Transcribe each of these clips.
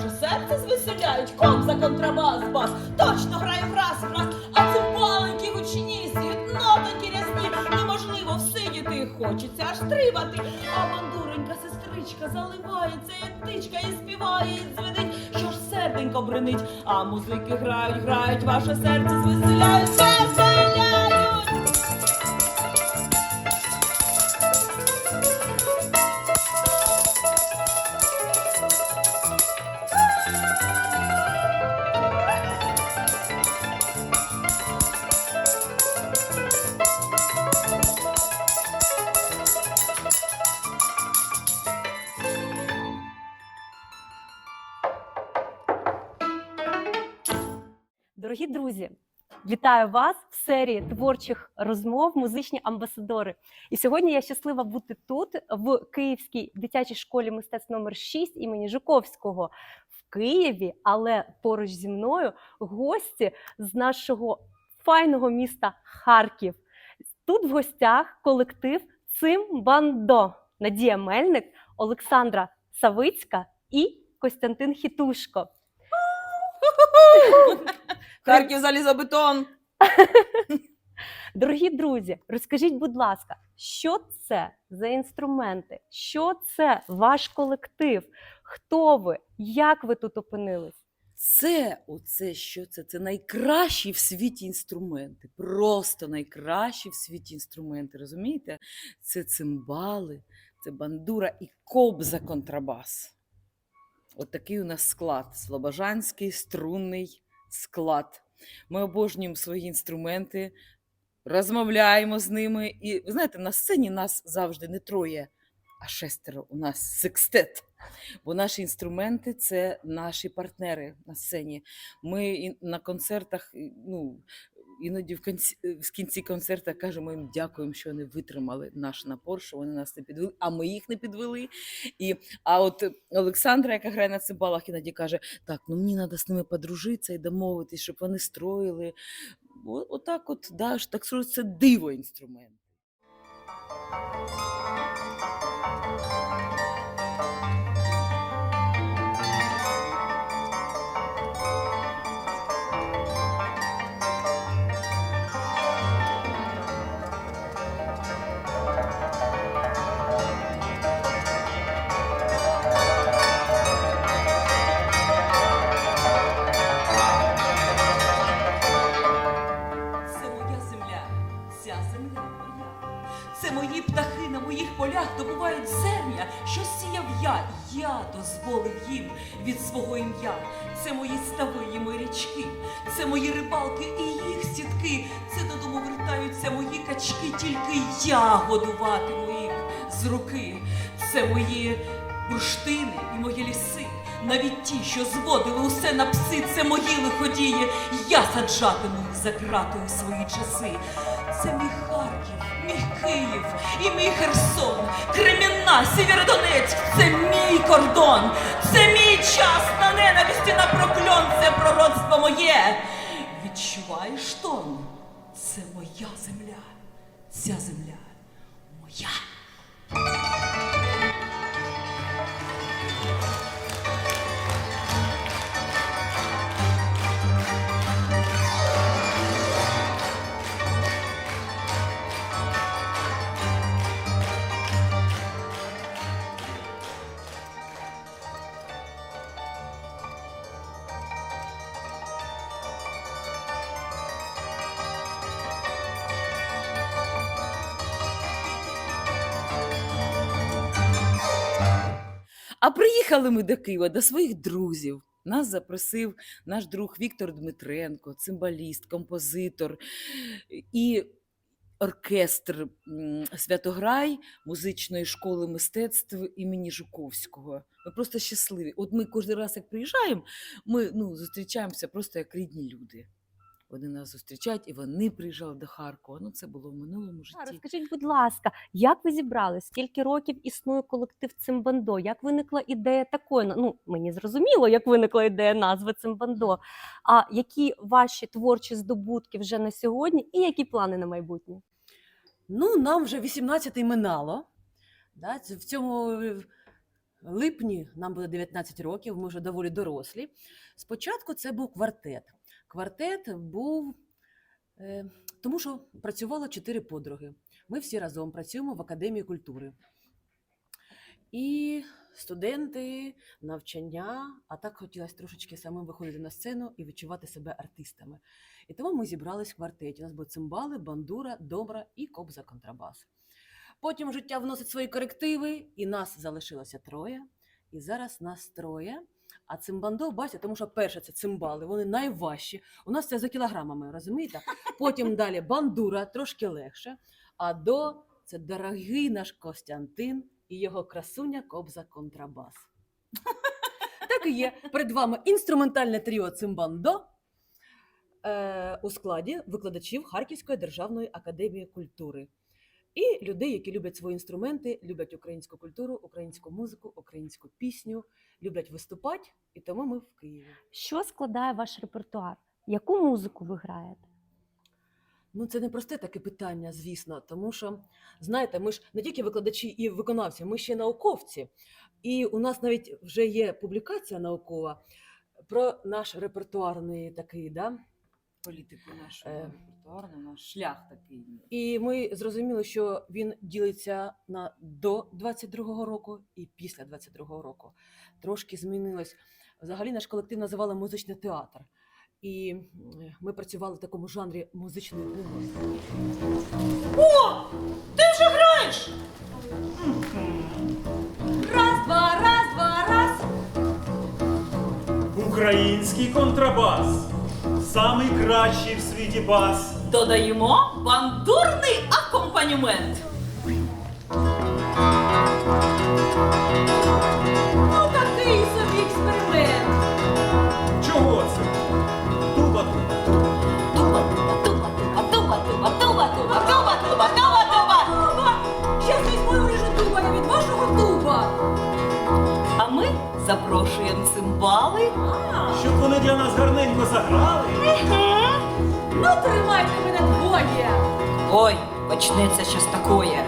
ваше серце звеселяють, ком за контрабас, бас, точно грає враз, враз, а цимбаленькі гучні, світ нотонькі рясні, неможливо всидіти, хочеться аж стрибати, а мандуренька сестричка заливається, як птичка, і співає, і дзвенить, що ж серденько бренить, а музики грають, грають, ваше серце звеселяють, звеселяють. Дорогі друзі, вітаю вас в серії творчих розмов музичні амбасадори. І сьогодні я щаслива бути тут, в Київській дитячій школі мистецтв номер 6 імені Жуковського в Києві, але поруч зі мною гості з нашого файного міста Харків. Тут в гостях колектив Цимбандо Надія Мельник, Олександра Савицька і Костянтин Хітушко. Харків залізобетон. Дорогі друзі, розкажіть, будь ласка, що це за інструменти? Що це ваш колектив? Хто ви? Як ви тут опинились? Це оце що це? Це найкращі в світі інструменти. Просто найкращі в світі інструменти. Розумієте? Це цимбали, це бандура і кобза контрабас. От такий у нас склад. Слобожанський струнний склад. Ми обожнюємо свої інструменти, розмовляємо з ними. І ви знаєте, на сцені нас завжди не троє, а шестеро. У нас секстет. Бо наші інструменти це наші партнери на сцені. Ми на концертах, ну, іноді в кінці, в кінці концерту кажемо їм дякуємо, що вони витримали наш напор, що вони нас не підвели, а ми їх не підвели. І, а от Олександра, яка грає на цибалах, іноді каже: так, ну мені треба з ними подружитися і домовитись, щоб вони строїли. Отак, от, да, так це диво інструмент. Це мої бурштини і мої ліси. Навіть ті, що зводили усе на пси, це мої лиходії. Я саджатиму їх за ґратою свої часи. Це мій Харків, мій Київ і мій Херсон, Кремінна, Сєвєродонецьк, це мій кордон, це мій час на ненависті, на прокльон, це пророцтво моє. Відчуваєш тон? Це моя земля, ця земля моя. А приїхали ми до Києва до своїх друзів. Нас запросив наш друг Віктор Дмитренко, цимбаліст, композитор і оркестр Святограй музичної школи мистецтв імені Жуковського. Ми просто щасливі. От ми кожен раз, як приїжджаємо, ми ну, зустрічаємося просто як рідні люди. Вони нас зустрічають, і вони приїжджали до Харкова. Ну, це було в минулому А, житті. Розкажіть, будь ласка, як ви зібрали? Скільки років існує колектив Цимбандо? Як виникла ідея такої? Ну, мені зрозуміло, як виникла ідея назви Цимбандо. А які ваші творчі здобутки вже на сьогодні і які плани на майбутнє? Ну, нам вже 18-й минало. Да? В цьому е, липні нам буде 19 років, ми вже доволі дорослі. Спочатку це був квартет. Квартет був е, тому, що працювало чотири подруги. Ми всі разом працюємо в Академії культури. І студенти, навчання, а так хотілося трошечки самим виходити на сцену і відчувати себе артистами. І тому ми зібрались в квартеті. У нас були цимбали, бандура, добра і кобза контрабас. Потім життя вносить свої корективи, і нас залишилося троє. І зараз нас троє. А цимбандо, бачите, тому що перше це цимбали, вони найважчі. У нас це за кілограмами, розумієте? Потім далі бандура, трошки легше. А до це дорогий наш Костянтин і його красуня кобза контрабас. Так і є. Перед вами інструментальне тріо цимбандо е, у складі викладачів Харківської державної академії культури. І людей, які люблять свої інструменти, люблять українську культуру, українську музику, українську пісню, люблять виступати, і тому ми в Києві. Що складає ваш репертуар? Яку музику ви граєте? Ну, це не просте таке питання, звісно, тому що, знаєте, ми ж не тільки викладачі і виконавці, ми ще й науковці. І у нас навіть вже є публікація наукова про наш репертуарний такий, да? Політику нашого Е. репертуару, наш шлях такий. І ми зрозуміли, що він ділиться на до 22-го року і після 22-го року. Трошки змінилось. Взагалі наш колектив називали музичний театр. І ми працювали в такому жанрі музичний гумор. Раз, два, раз, два, раз. Український контрабас. Самий кращий в світі бас. Додаємо бандурний акомпанімент. Ну, такий собі експеримент. Запрошуємо цимбали. щоб вони для нас гарненько заграли. Ну, тримайте мене двоє. Ой, почнеться щось такое.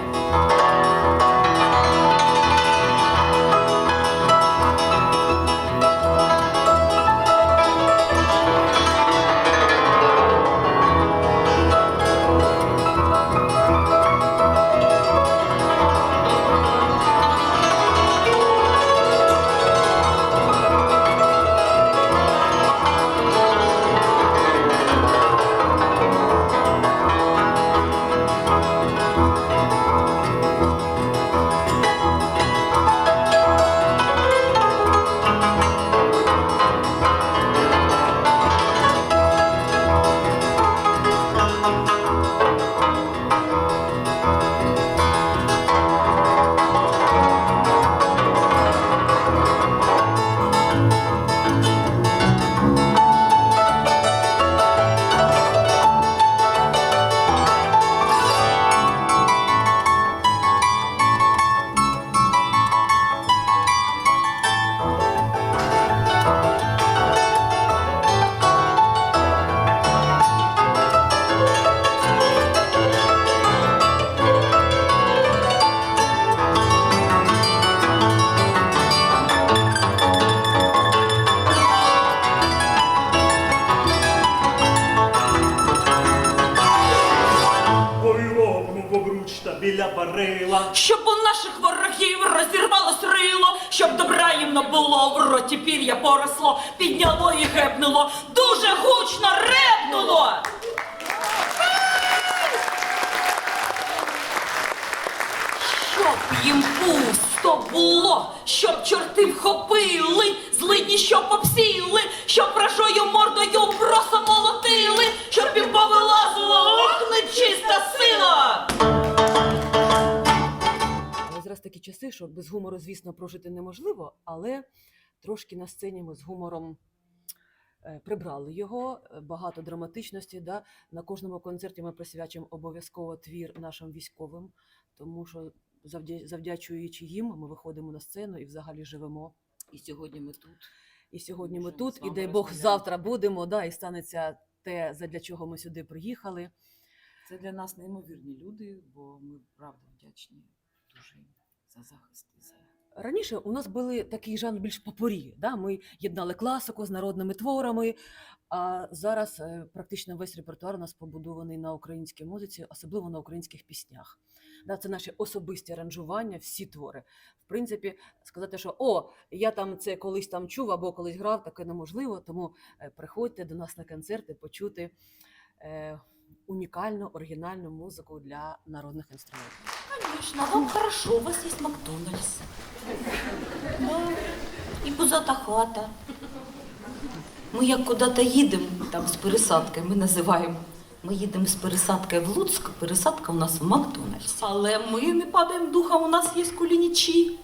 Їм пусто було, щоб чорти вхопили, злидні щоб обсіли, щоб вражою мордою просто молотили, щоб їм повилазило, ох, нечиста сила! Але зараз такі часи, що без гумору, звісно, прожити неможливо, але трошки на сцені ми з гумором е, прибрали його, е, багато драматичності. Да? На кожному концерті ми присвячуємо обов'язково твір нашим військовим, тому що завдячуючи їм, ми виходимо на сцену і взагалі живемо. І сьогодні ми тут. І сьогодні ми тут, і дай Бог завтра будемо, да, і станеться те, задля чого ми сюди приїхали. Це для нас неймовірні люди, бо ми правда вдячні дуже за захист. і за- Раніше у нас були такий жанр більш попорі. Да? Ми єднали класику з народними творами. А зараз е, практично весь репертуар у нас побудований на українській музиці, особливо на українських піснях. Да, це наші особисті аранжування, всі твори. В принципі, сказати, що о, я там це колись там чув або колись грав, таке неможливо. Тому е, приходьте до нас на концерти почути е, унікальну оригінальну музику для народних інструментів. Конечно, вам хорошо, у вас есть Макдональдс. Да. І позата хата. Ми як куди-то їдемо, там з пересадкою, ми називаємо. Ми їдемо з пересадкою в Луцьк, пересадка у нас в Макдональдс. Але ми не падаємо духом, у нас є кулінічі.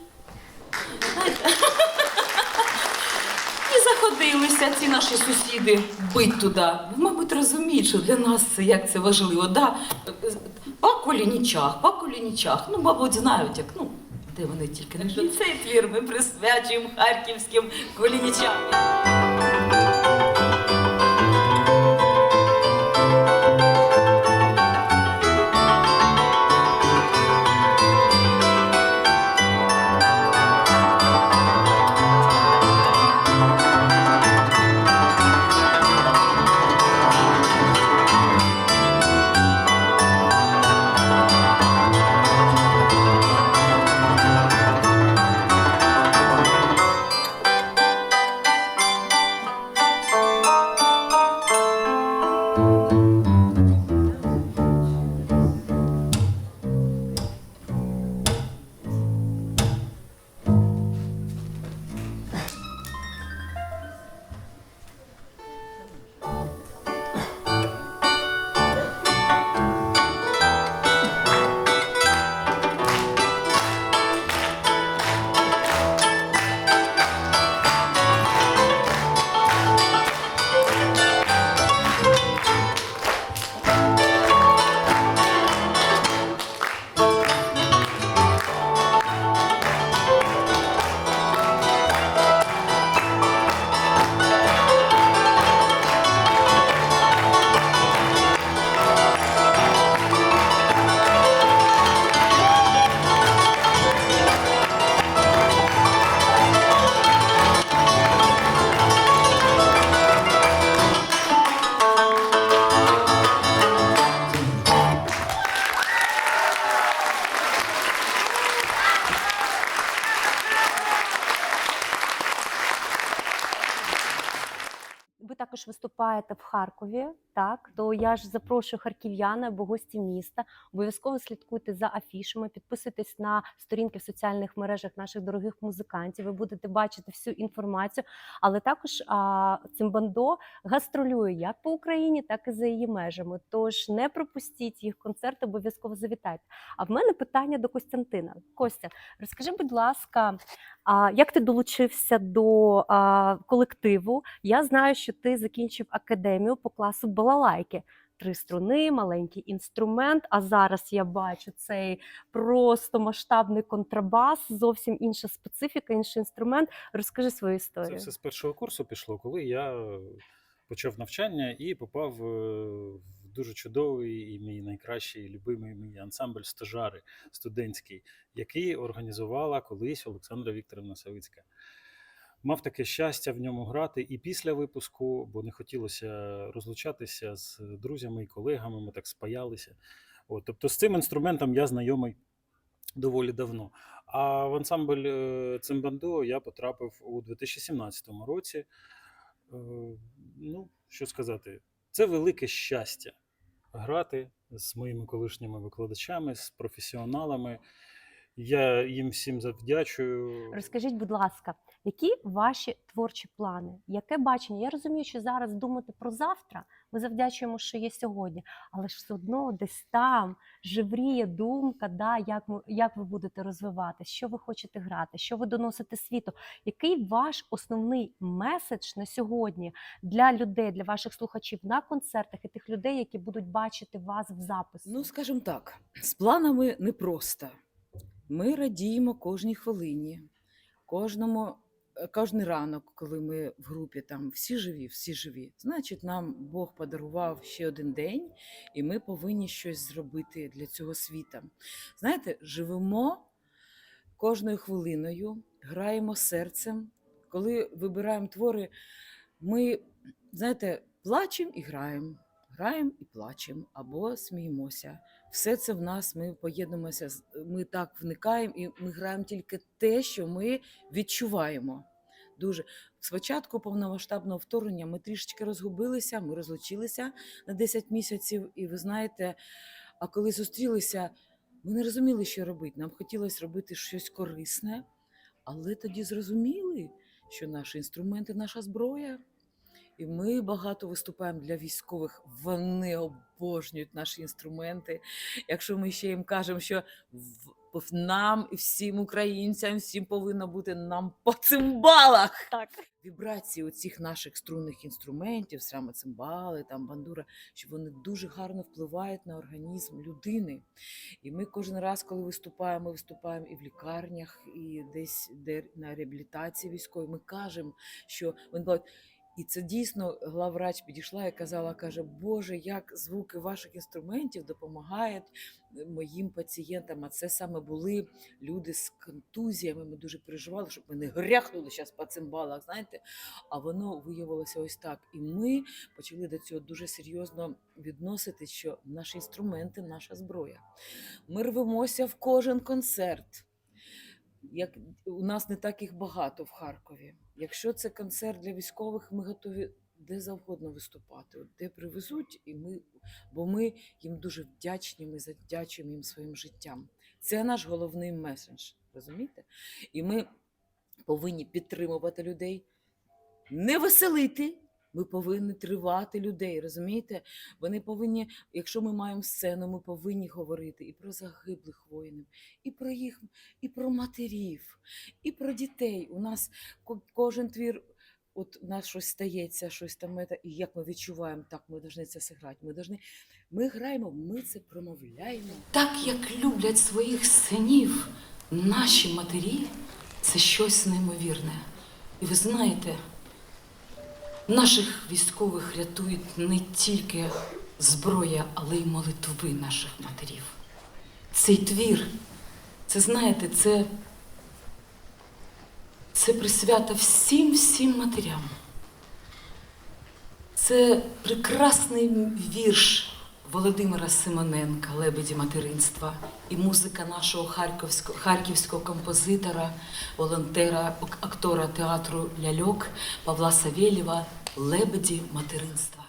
І заходилися ці наші сусіди бить туди. Мабуть, розуміють, що для нас це як це важливо. Да? По колінічах, по колінічах. Ну, мабуть, знають, як ну. Де вони тільки не живуть. Цей твір ми присвячуємо харківським колінічам. Виступаєте в Харкові, так то я ж запрошую харків'ян або гості міста. Обов'язково слідкуйте за афішами, підписуйтесь на сторінки в соціальних мережах наших дорогих музикантів. Ви будете бачити всю інформацію. Але також а, Цимбандо гастролює як по Україні, так і за її межами. Тож не пропустіть їх концерт, обов'язково завітайте. А в мене питання до Костянтина. Костя, розкажи, будь ласка, а як ти долучився до а, колективу? Я знаю, що ти закінчив академію по класу балалайки. Три струни, маленький інструмент. А зараз я бачу цей просто масштабний контрабас, зовсім інша специфіка, інший інструмент. Розкажи свою Це історію. все з першого курсу пішло, коли я почав навчання і попав е, в дуже чудовий і мій найкращий любимий мій ансамбль стожари студентський, який організувала колись Олександра Вікторовна Савицька. Мав таке щастя в ньому грати і після випуску, бо не хотілося розлучатися з друзями і колегами, ми так спаялися. От, тобто з цим інструментом я знайомий доволі давно. А в ансамбль е, Цимбандо я потрапив у 2017 році. Е, Ну, що сказати, це велике щастя грати з моїми колишніми викладачами, з професіоналами. Я їм всім завдячую. Розкажіть, будь ласка, які ваші творчі плани? Яке бачення? Я розумію, що зараз думати про завтра ми завдячуємо, що є сьогодні, але ж все одно десь там живріє думка, да, як, як ви будете розвиватися, що ви хочете грати, що ви доносите світу. Який ваш основний меседж на сьогодні для людей, для ваших слухачів на концертах і тих людей, які будуть бачити вас в записі? Ну, скажімо так, з планами непросто. Ми радіємо кожній хвилині, кожному, е, кожний ранок, коли ми в групі там всі живі, всі живі. Значить, нам Бог подарував ще один день, і ми повинні щось зробити для цього світа. Знаєте, живемо кожною хвилиною, граємо серцем. Коли вибираємо твори, ми, знаєте, плачемо і граємо, граємо і плачемо або сміємося. Все це в нас, ми поєднуємося, ми так вникаємо і ми граємо тільки те, що ми відчуваємо. Дуже спочатку повномасштабного вторгнення ми трішечки розгубилися, ми розлучилися на 10 місяців, і ви знаєте, а коли зустрілися, ми не розуміли, що робити. Нам хотілося робити щось корисне, але тоді зрозуміли, що наші інструменти наша зброя. І ми багато виступаємо для військових. Вони обожнюють наші інструменти. Якщо ми ще їм кажемо, що нам і всім українцям, всім повинно бути нам по цимбалах. Так. Вібрації оцих наших струнних інструментів, саме цимбали, там бандура, що вони дуже гарно впливають на організм людини. І ми кожен раз, коли виступаємо, ми виступаємо і в лікарнях, і десь де на реабілітації військовій. Ми кажемо, що вони і це дійсно главврач підійшла і казала, каже, Боже, як звуки ваших інструментів допомагають е, моїм пацієнтам. А це саме були люди з контузіями. Ми дуже переживали, щоб ми не гряхнули зараз по цимбалах, знаєте. А воно виявилося ось так. І ми почали до цього дуже серйозно відноситись, що наші інструменти, наша зброя. Ми рвемося в кожен концерт. Як у нас не так їх багато в Харкові. Якщо це концерт для військових, ми готові де завгодно виступати, де привезуть, і ми, бо ми їм дуже вдячні, ми завдячуємо їм своїм життям. Це наш головний меседж, розумієте? І ми повинні підтримувати людей, не веселити. Ми повинні тривати людей, розумієте? Вони повинні, якщо ми маємо сцену, ми повинні говорити і про загиблих воїнів, і про їх, і про матерів, і про дітей. У нас кожен твір, от у нас щось стається, щось там, і як ми відчуваємо, так ми повинні це зіграти. Ми, должны, ми граємо, ми це промовляємо. Так як люблять своїх синів, наші матері це щось неймовірне. І ви знаєте, наших військових рятують не тільки зброя, але й молитви наших матерів. Цей твір, це знаєте, це, це присвята всім всім матерям. Це прекрасний вірш Володимира Симоненка Лебеді материнства і музика нашого харківського, харківського композитора, волонтера, актора театру Ляльок Павла Савєлєва Лебеді материнства.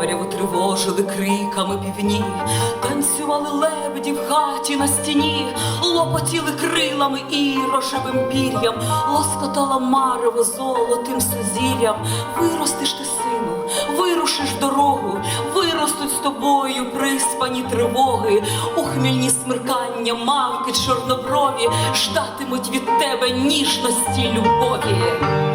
Темряву тривожили криками півні, танцювали лебеді в хаті на стіні, лопотіли крилами і рожевим пір'ям, лоскотала марево золотим сузір'ям. Виростеш ти, сину, вирушиш дорогу, виростуть з тобою приспані тривоги, у хмільні смеркання мавки чорноброві ждатимуть від тебе ніжності любові.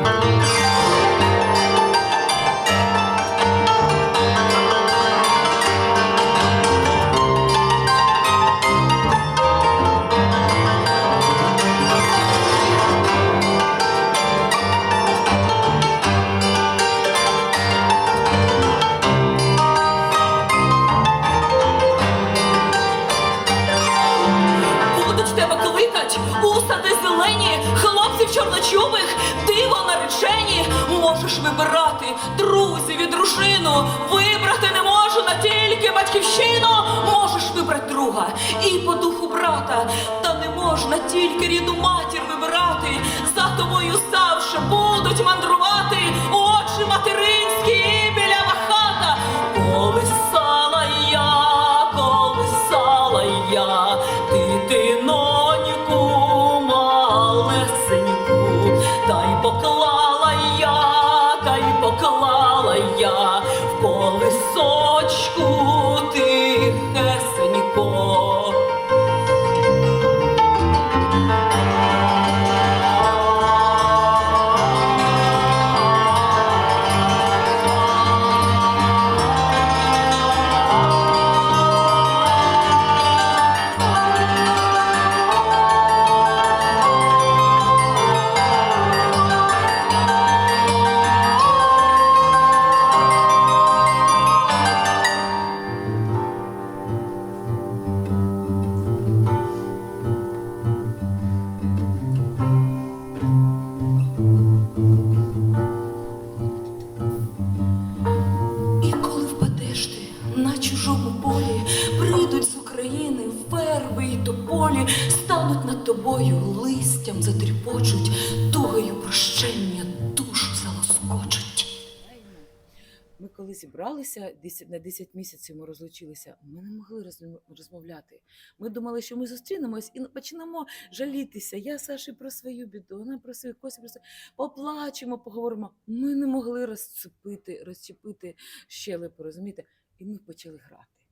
Зібралися, 10 на 10 місяців ми розлучилися, ми не могли розмовляти. Ми думали, що ми зустрінемось і почнемо жалітися. Я Саші про свою біду, вона про свою Костя про свою. Поплачемо, поговоримо. Ми не могли розцепити, розчепити щелепу, розумієте? І ми почали грати.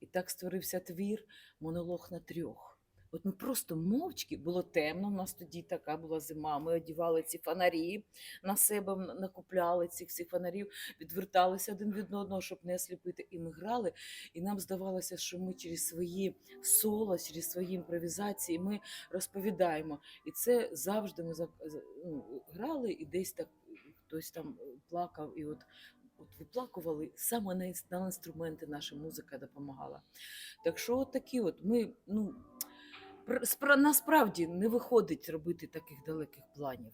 І так створився твір монолог на трьох. От ми просто мовчки, було темно, у нас тоді така була зима. Ми одівали ці фонарі на себе, накупляли цих всіх фонарів відверталися один від одного, щоб не осліпити. І ми грали, і нам здавалося, що ми через свої соло, через свої імпровізації ми розповідаємо. І це завжди ми ну, грали, і десь так хтось там е, плакав, і от. От виплакували саме на, інструменти наша музика допомагала. Так що от такі от ми, ну, насправді не виходить робити таких далеких планів.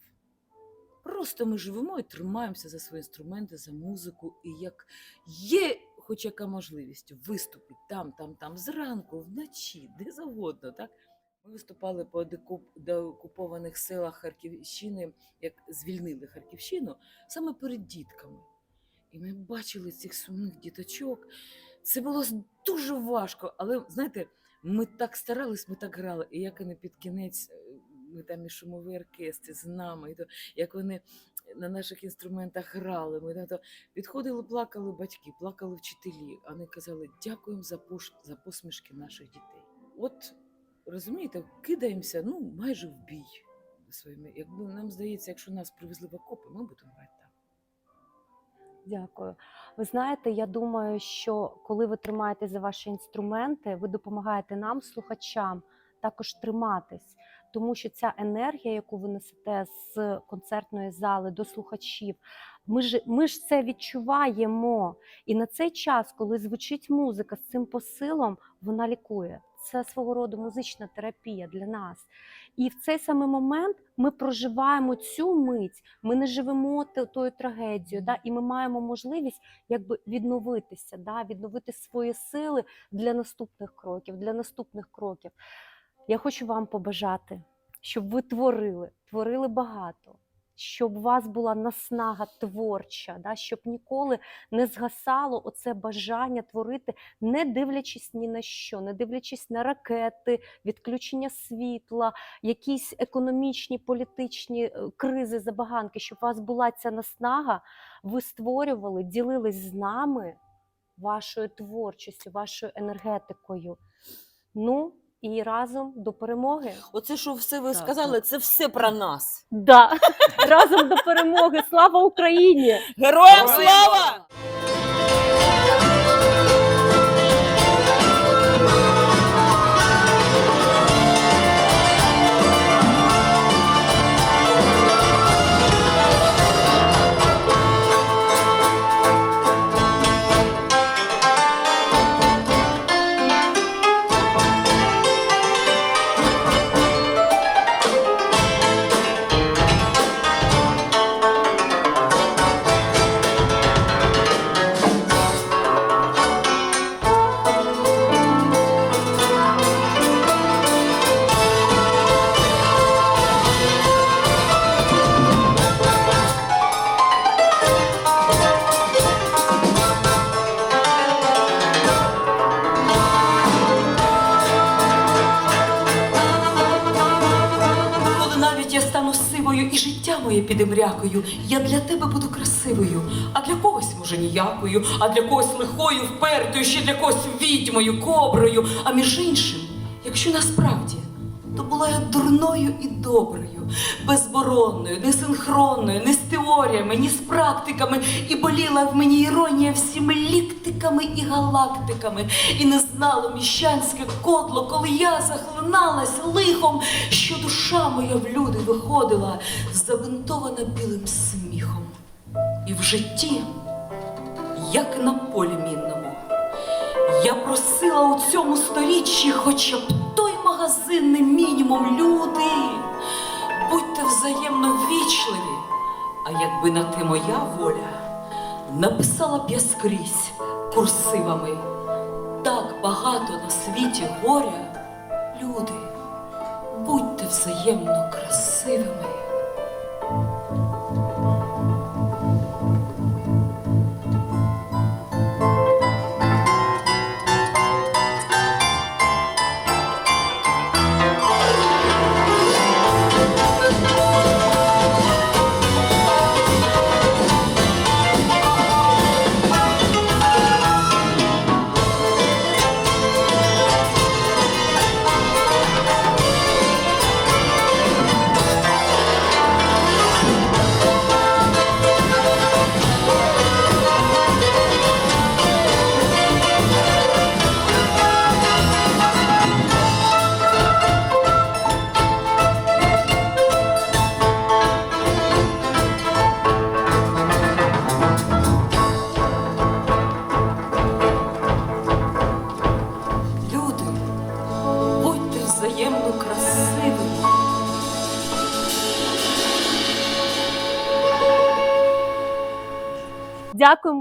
Просто ми живемо і тримаємося за свої інструменти, за музику. І як є хоч яка можливість виступити там, там, там, зранку, вночі, де завгодно. Так? Ми виступали по деокупованих селах Харківщини, як звільнили Харківщину, саме перед дітками. І ми бачили цих сумних діточок. Це було дуже важко, але знаєте, ми так старались, ми так грали. І як вони під кінець, е, ми там і шумовий оркестр з нами, і то, як вони на наших інструментах грали. Ми там то підходили, плакали батьки, плакали вчителі. Вони казали, дякуємо за, пош... за посмішки наших дітей. От розумієте, кидаємося ну, майже в бій своїми. Якби нам здається, якщо нас привезли в окопи, ми будемо грати. Дякую. Ви знаєте, я думаю, що коли ви тримаєте за ваші інструменти, ви допомагаєте нам, слухачам, також триматись, тому що ця енергія, яку ви несете з концертної зали до слухачів, ми ж, ми ж це відчуваємо. І на цей час, коли звучить музика з цим посилом, вона лікує. Це свого роду музична терапія для нас. І в цей самий момент ми проживаємо цю мить, ми не живемо тою трагедією, да, і ми маємо можливість якби відновитися, да, відновити свої сили для наступних кроків, для наступних кроків. Я хочу вам побажати, щоб ви творили, творили багато, щоб у вас була наснага творча, да, щоб ніколи не згасало оце бажання творити, не дивлячись ні на що, не дивлячись на ракети, відключення світла, якісь економічні, політичні е, кризи, забаганки, щоб у вас була ця наснага, ви створювали, ділились з нами вашою творчістю, вашою енергетикою. Ну і разом до перемоги. Оце, що все ви Так, сказали, це все про нас. Да, разом до перемоги. Слава Україні! Героям слава! І життя моє піде мрякою, я для тебе буду красивою, а для когось, може, ніякою, а для когось лихою, впертою, ще для когось відьмою, коброю. А між іншим, якщо насправді, то була я дурною і доброю, безборонною, несинхронною, не з теоріями, ні з практиками, і боліла в мені іронія всіми ліктиками і галактиками, і не знало міщанське кодло, коли я захлиналась лихом, що душа моя в люди виходила, забинтована білим сміхом. І в житті, як на полі мінному, я просила у цьому сторіччі хоча б той магазинний мінімум, люди. Будьте взаємно ввічливі, а якби на те моя воля, написала б я скрізь курсивами. Так багато на світі горя, Люди, будьте взаємно красивими.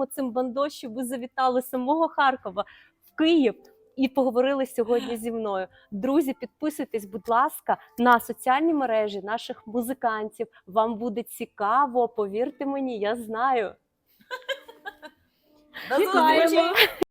Дякуємо цим бандо, що ви завітали з самого Харкова в Київ і поговорили сьогодні зі мною. Друзі, підписуйтесь, будь ласка, на соціальні мережі наших музикантів. Вам буде цікаво, повірте мені, я знаю. До зустрічі!